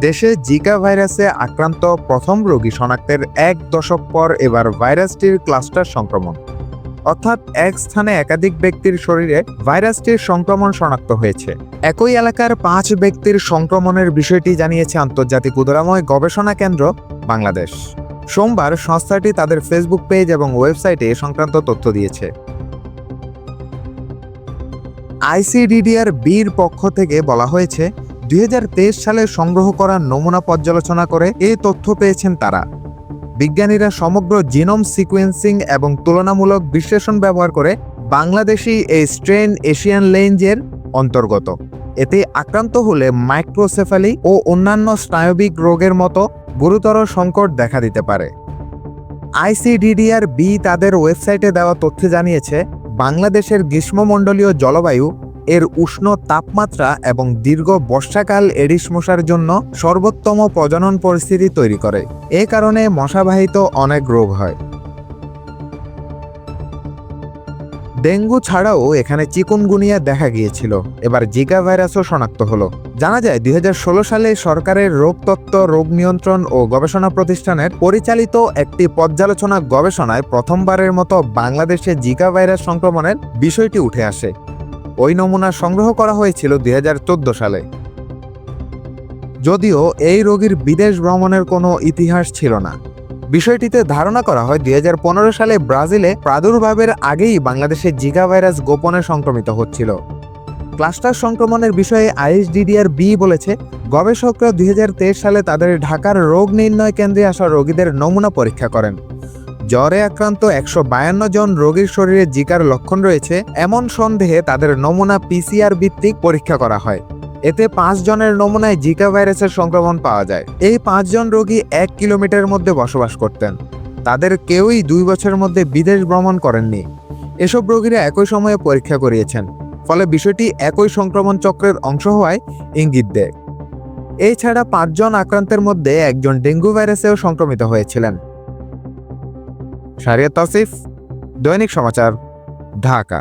দেশে জিকা ভাইরাসে আক্রান্ত প্রথম রোগী শনাক্তের এক দশক পর এবার ভাইরাসটির ক্লাস্টার সংক্রমণ। অর্থাৎ এক স্থানে একাধিক ব্যক্তির শরীরে ভাইরাসটির সংক্রমণ শনাক্ত হয়েছে। একই এলাকার পাঁচ ব্যক্তির সংক্রমণের বিষয়টি জানিয়েছে আন্তর্জাতিক উদরাময় গবেষণা কেন্দ্র, বাংলাদেশ। সোমবার সংস্থাটি তাদের ফেসবুক পেজ এবং ওয়েবসাইটে সংক্রান্ত তথ্য দিয়েছে। আইসিডিডিআর বির পক্ষ থেকে বলা হয়েছে দুই হাজার তেইশ সালে সংগ্রহ করা নমুনা পর্যালোচনা করে এই তথ্য পেয়েছেন তারা। বিজ্ঞানীরা সমগ্র জিনোম সিকোয়েন্সিং এবং তুলনামূলক বিশ্লেষণ ব্যবহার করে বাংলাদেশি এই স্ট্রেন এশিয়ান লেঞ্জের অন্তর্গত। এতে আক্রান্ত হলে মাইক্রোসেফালি ও অন্যান্য স্নায়বিক রোগের মতো গুরুতর সংকট দেখা দিতে পারে। আইসিডিডিআর বি তাদের ওয়েবসাইটে দেওয়া তথ্যে জানিয়েছে, বাংলাদেশের গ্রীষ্মমণ্ডলীয় জলবায়ু এর উষ্ণ তাপমাত্রা এবং দীর্ঘ বর্ষাকাল এডিস মশার জন্য সর্বোত্তম প্রজনন পরিস্থিতি তৈরি করে। এ কারণে মশাবাহিত অনেক রোগ হয়। ডেঙ্গু ছাড়াও এখানে চিকুনগুনিয়া দেখা গিয়েছিল। এবার জিকা ভাইরাসও শনাক্ত হলো। জানা যায়, দুই হাজার ষোলো সালে সরকারের রোগতত্ত্ব রোগ নিয়ন্ত্রণ ও গবেষণা প্রতিষ্ঠানের পরিচালিত একটি পর্যালোচনা গবেষণায় প্রথমবারের মতো বাংলাদেশে জিকা ভাইরাস সংক্রমণের বিষয়টি উঠে আসে। ওই নমুনা সংগ্রহ করা হয়েছিল দুই হাজার চোদ্দ সালে। যদিও এই রোগীর বিদেশ ভ্রমণের কোনো ইতিহাস ছিল না। বিষয়টিতে ধারণা করা হয় দুই হাজার পনেরো সালে ব্রাজিলে প্রাদুর্ভাবের আগেই বাংলাদেশে জিকা ভাইরাস গোপনে সংক্রমিত হচ্ছিল। ক্লাস্টার সংক্রমণের বিষয়ে আইএসডিডিআর বি বলেছে, গবেষকরা দুই হাজার তেইশ সালে তাদের ঢাকার রোগ নির্ণয় কেন্দ্রে আসা রোগীদের নমুনা পরীক্ষা করেন। জ্বরে আক্রান্ত একশো বায়ান্ন জন রোগীর শরীরে জিকার লক্ষণ রয়েছে, এমন সন্দেহে তাদের নমুনা পিসিআর ভিত্তিক পরীক্ষা করা হয়। এতে পাঁচ জনের নমুনায় জিকা ভাইরাসের সংক্রমণ পাওয়া যায়। এই পাঁচজন রোগী এক কিলোমিটারের মধ্যে বসবাস করতেন। তাদের কেউই দুই বছরের মধ্যে বিদেশ ভ্রমণ করেননি। এসব রোগীরা একই সময়ে পরীক্ষা করিয়েছেন। ফলে বিষয়টি একই সংক্রমণ চক্রের অংশ হওয়ায় ইঙ্গিত দেয়। এছাড়া পাঁচজন আক্রান্তের মধ্যে একজন ডেঙ্গু ভাইরাসেও সংক্রমিত হয়েছিলেন। শারিয়া তাসিফ দৈনিক সমাচার ঢাকা।